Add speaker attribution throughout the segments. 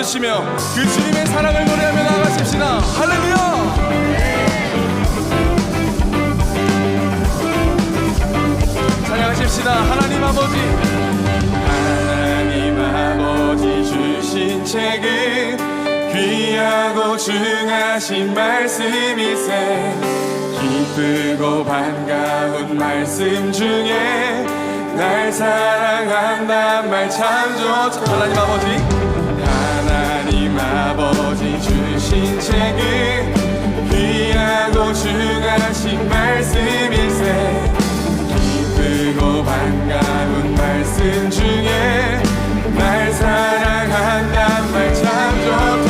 Speaker 1: 받으시며 그 주님의 사랑을 노래하며 나가십시다 할렐루야! 찬양하십시다. 하나님 아버지. 하나님 아버지 주신 책은 귀하고 중하신 말씀이세 기쁘고 반가운 말씀 중에 날 사랑한단 말 참 좋죠 하나님 아버지 신책은 귀하고 중하신 말씀일세. 기쁘고 반가운 말씀 중에 날 사랑한단 말 참 좋다.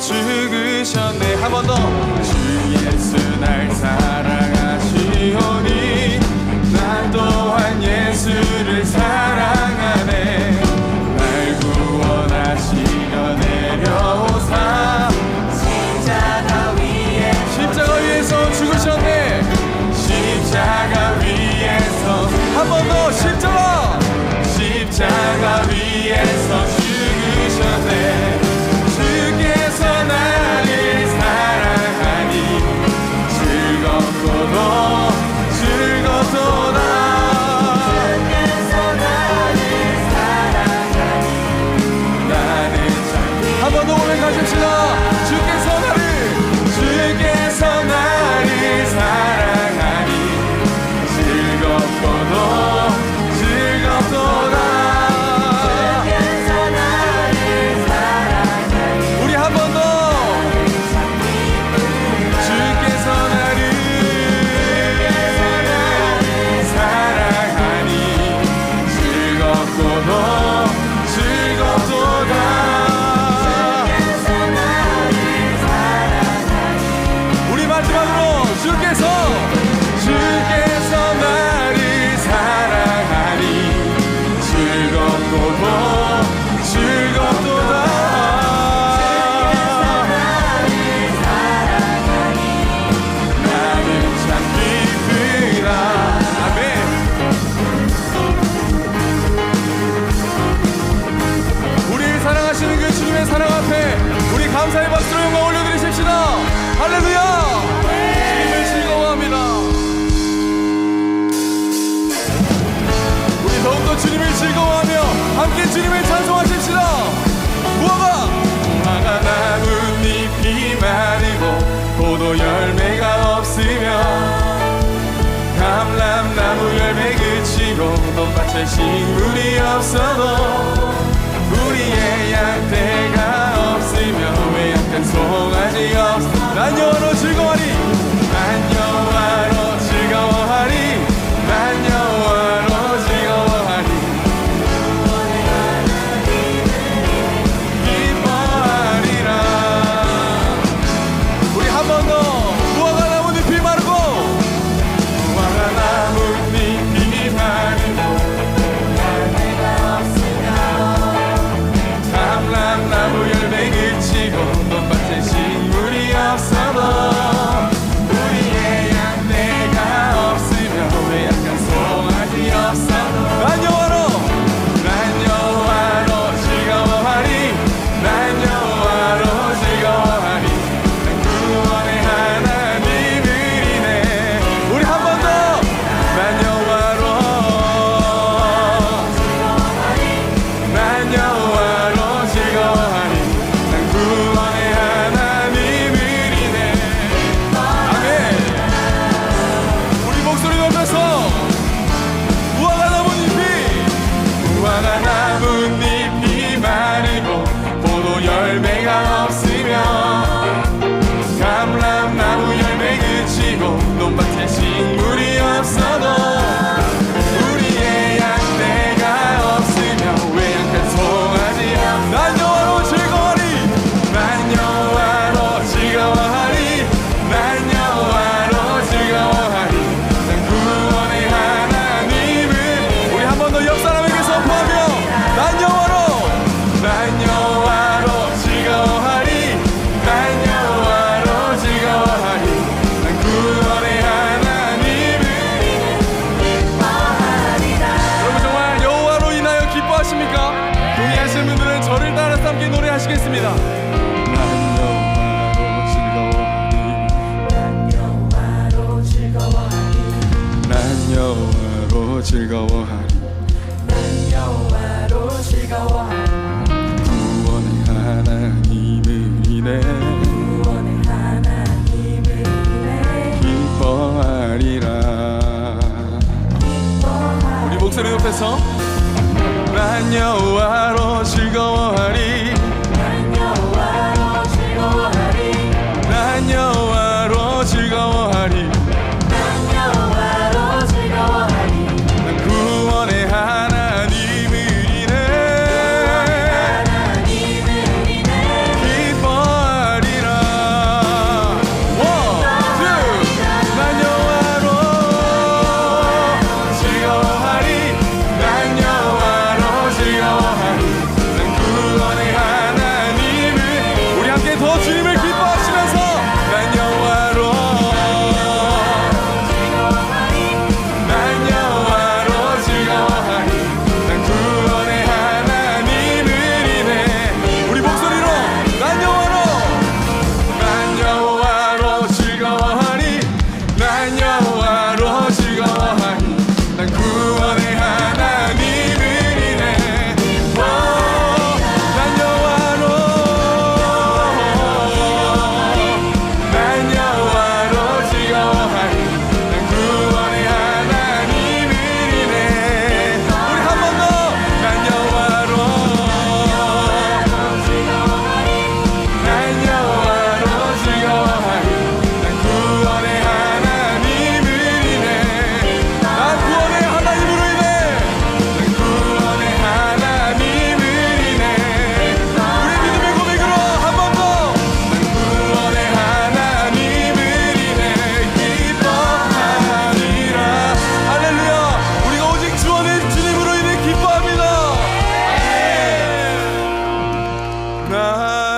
Speaker 1: 죽으셨네. 한 번 더 주 예수 날 사랑 대신 물이 없어도 우리의 양떼가 없으면 왜 약한 송아지 없어? 난 여러 함께 노래하시겠습니다. 난 영화로 즐거워하니 난 여호와로 즐거워하니 구원의 하나님을 인해 구원의 하나님을 인해 기뻐하리라 우리 목소리 높여서 난 여호와로 즐거워하리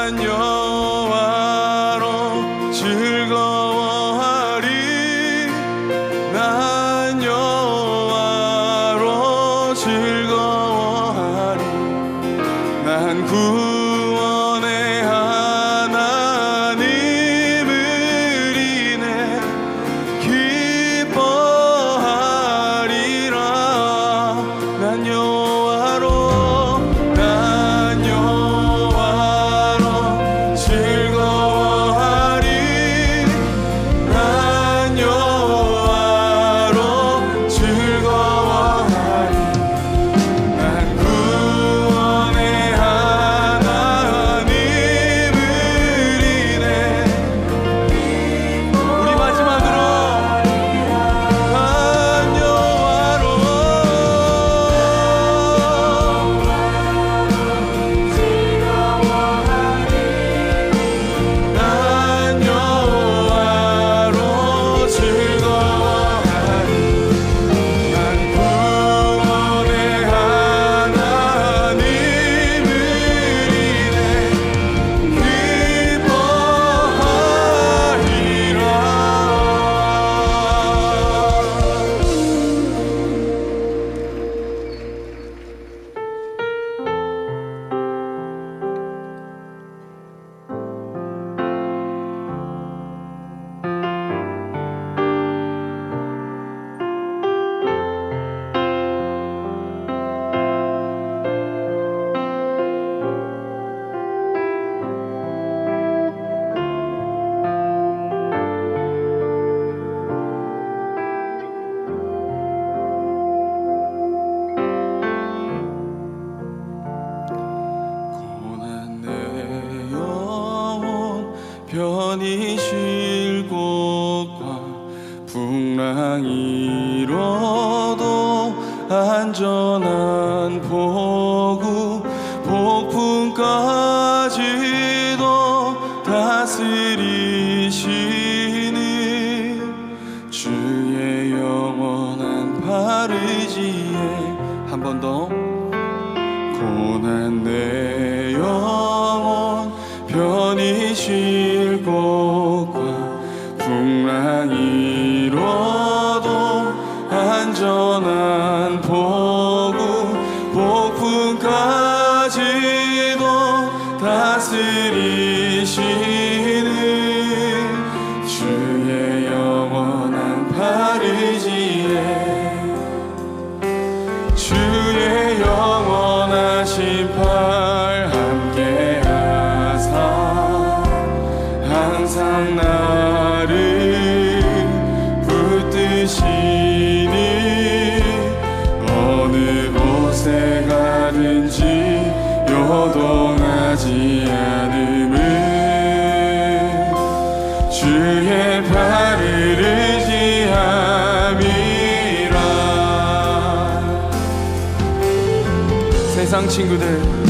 Speaker 1: años. 다스리시는 주의 영원한 바르지에 한 번 더 고난 내 친구들.